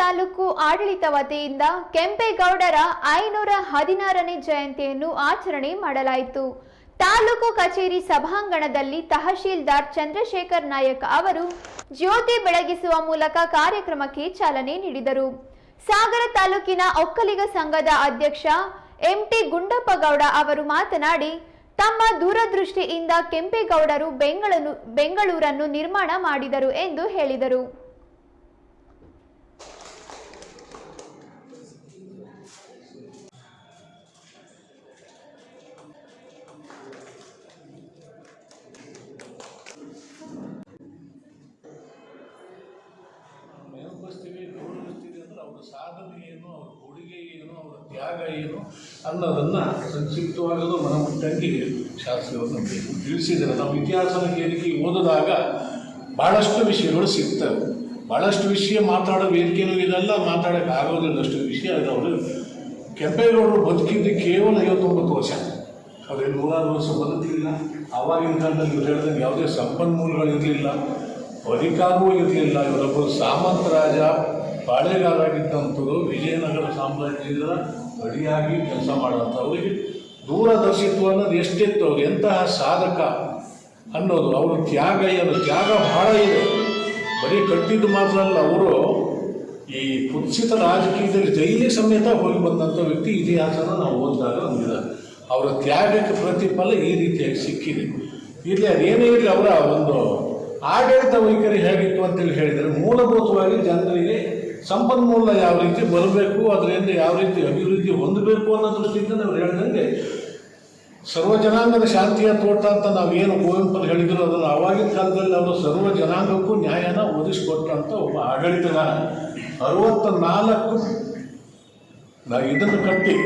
ತಾಲೂಕು ಆಡಳಿತ ವತಿಯಿಂದ ಕೆಂಪೇಗೌಡರ ಐನೂರ ಹದಿನಾರನೇ ಜಯಂತಿಯನ್ನು ಆಚರಣೆ ಮಾಡಲಾಯಿತು. ತಾಲೂಕು ಕಚೇರಿ ಸಭಾಂಗಣದಲ್ಲಿ ತಹಶೀಲ್ದಾರ್ ಚಂದ್ರಶೇಖರ್ ನಾಯಕ್ ಅವರು ಜ್ಯೋತಿ ಬೆಳಗಿಸುವ ಮೂಲಕ ಕಾರ್ಯಕ್ರಮಕ್ಕೆ ಚಾಲನೆ ನೀಡಿದರು. ಸಾಗರ ತಾಲೂಕಿನ ಒಕ್ಕಲಿಗ ಸಂಘದ ಅಧ್ಯಕ್ಷ ಎಂಟಿ ಗುಂಡಪ್ಪಗೌಡ ಅವರು ಮಾತನಾಡಿ, ತಮ್ಮ ದೂರದೃಷ್ಟಿಯಿಂದ ಕೆಂಪೇಗೌಡರು ಬೆಂಗಳೂರು ಬೆಂಗಳೂರನ್ನು ನಿರ್ಮಾಣ ಮಾಡಿದರು ಎಂದು ಹೇಳಿದರು. ಸಾಧನೆ ಏನು ಅವರ ಕೊಡುಗೆ ಏನು ಅವರ ತ್ಯಾಗ ಏನು ಅನ್ನೋದನ್ನು ಸಂಕ್ಷಿಪ್ತವಾಗಲು ಮನಮುಟ್ಟಂಗೆ ಶಾಸ್ತ್ರಗಳು ನಮಗೆ ತಿಳಿಸಿದ್ದಾರೆ. ನಾವು ಇತಿಹಾಸದ ವೇದಿಕೆ ಓದಿದಾಗ ಭಾಳಷ್ಟು ವಿಷಯಗಳು ಸಿಗ್ತವೆ. ಭಾಳಷ್ಟು ವಿಷಯ ಮಾತಾಡೋ ವೇದಿಕೆಯೂ ಇದೆಲ್ಲ ಮಾತಾಡೋಕೆ ಆಗೋದಿಲ್ಲ ಅಷ್ಟು ವಿಷಯ. ಅವರು ಕೆಂಪೇಗೌಡರು ಬದುಕಿದ್ದು ಕೇವಲ ಐವತ್ತೊಂಬತ್ತು ವರ್ಷ. ಅವ್ರೇನು ನೂರಾರು ವರ್ಷ ಬದುಕಿಲ್ಲ. ಆವಾಗಿನ ಕಾಲದಲ್ಲಿ ಇವ್ರು ಹೇಳಿದಂಗೆ ಯಾವುದೇ ಸಂಪನ್ಮೂಲಗಳು ಇರಲಿಲ್ಲ, ಅಧಿಕಾರವೂ ಇರಲಿಲ್ಲ. ಇವರೊಬ್ಬರು ಸಾಮಂತ ರಾಜ ಪಾಳೆಗಾರಾಗಿದ್ದಂಥವ್ರು ವಿಜಯನಗರ ಸಾಮ್ರಾಜ್ಯದ ಅಡಿಯಾಗಿ ಕೆಲಸ ಮಾಡುವಂಥವ್ರಿಗೆ ದೂರದರ್ಶಿತ್ವ ಅನ್ನೋದು ಎಷ್ಟಿತ್ತು ಅವ್ರು, ಎಂತಹ ಸಾಧಕ ಅನ್ನೋದು, ಅವರು ತ್ಯಾಗ ಏನು, ತ್ಯಾಗ ಬಹಳ ಇದೆ. ಬರೀ ಕಟ್ಟಿದ್ದು ಮಾತ್ರ ಅಲ್ಲ, ಅವರು ಈ ಕುತ್ಸಿತ ರಾಜಕೀಯದಲ್ಲಿ ಜೈಲಿ ಸಮೇತ ಹೋಗಿ ಬಂದಂಥ ವ್ಯಕ್ತಿ ಇತಿಹಾಸನ ನಾವು ಓದಿದಾಗ ನಮಗಿದೆ ಅವರ ತ್ಯಾಗಕ್ಕೆ ಪ್ರತಿಫಲ ಈ ರೀತಿಯಾಗಿ ಸಿಕ್ಕಿದೆ. ಇಲ್ಲಿ ಅದೇನೇ ಇರಲಿ, ಅವರ ಒಂದು ಆಡಳಿತ ವೈಖರಿ ಹೇಗಿತ್ತು ಅಂತೇಳಿ ಹೇಳಿದರೆ, ಮೂಲಭೂತವಾಗಿ ಜನರಿಗೆ ಸಂಪನ್ಮೂಲ ಯಾವ ರೀತಿ ಬರಬೇಕು, ಅದರಿಂದ ಯಾವ ರೀತಿ ಅಭಿವೃದ್ಧಿ ಹೊಂದಬೇಕು ಅನ್ನೋ ದೃಷ್ಟಿಯಿಂದ ನಾವು ಹೇಳ್ದಂಗೆ ಸರ್ವ ಜನಾಂಗದ ಶಾಂತಿಯ ತೋಟ ಅಂತ ನಾವೇನು ಕುವೆಂಪರು ಹೇಳಿದ್ರು, ಅದನ್ನು ಅವಾಗಿನ ಕಾಲದಲ್ಲಿ ಅವರು ಸರ್ವ ಜನಾಂಗಕ್ಕೂ ನ್ಯಾಯನ ಒದಿಸಿಕೊಟ್ಟಂತ ಒಬ್ಬ ಆಡಳಿತನ ಅರವತ್ತ ನಾಲ್ಕು ನಾವು ಇದನ್ನು ಕಟ್ಟಿ,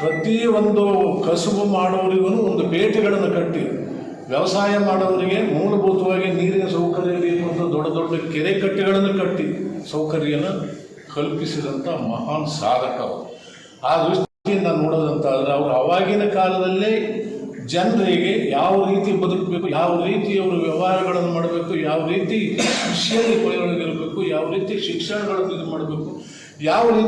ಪ್ರತಿ ಒಂದು ಕಸುಬು ಮಾಡೋರಿಗೂ ಒಂದು ಪೇಟೆಗಳನ್ನು ಕಟ್ಟಿ ವ್ಯವಸಾಯ ಮಾಡೋರಿಗೆ ಮೂಲಭೂತವಾಗಿ ನೀರಿನ ಸೌಕರ್ಯ ಬೇಕು ದೊಡ್ಡ ದೊಡ್ಡ ಕೆರೆ ಕಟ್ಟೆಗಳನ್ನು ಕಟ್ಟಿ ಸೌಕರ್ಯನ ಕಲ್ಪಿಸಿದಂಥ ಮಹಾನ್ ಸಾಧಕ ಆ ದೃಷ್ಟಿಯಿಂದ ನೋಡೋದಂತಾದ್ರೆ ಅವರು ಅವಾಗಿನ ಕಾಲದಲ್ಲೇ ಜನರಿಗೆ ಯಾವ ರೀತಿ ಬದುಕಬೇಕು, ಯಾವ ರೀತಿ ಅವರು ವ್ಯವಹಾರಗಳನ್ನು ಮಾಡಬೇಕು, ಯಾವ ರೀತಿ ಕೃಷಿಯಲ್ಲಿ ಇರಬೇಕು ಯಾವ ರೀತಿ ಶಿಕ್ಷಣಗಳನ್ನು ಇದು ಮಾಡಬೇಕು, ಯಾವ ರೀತಿ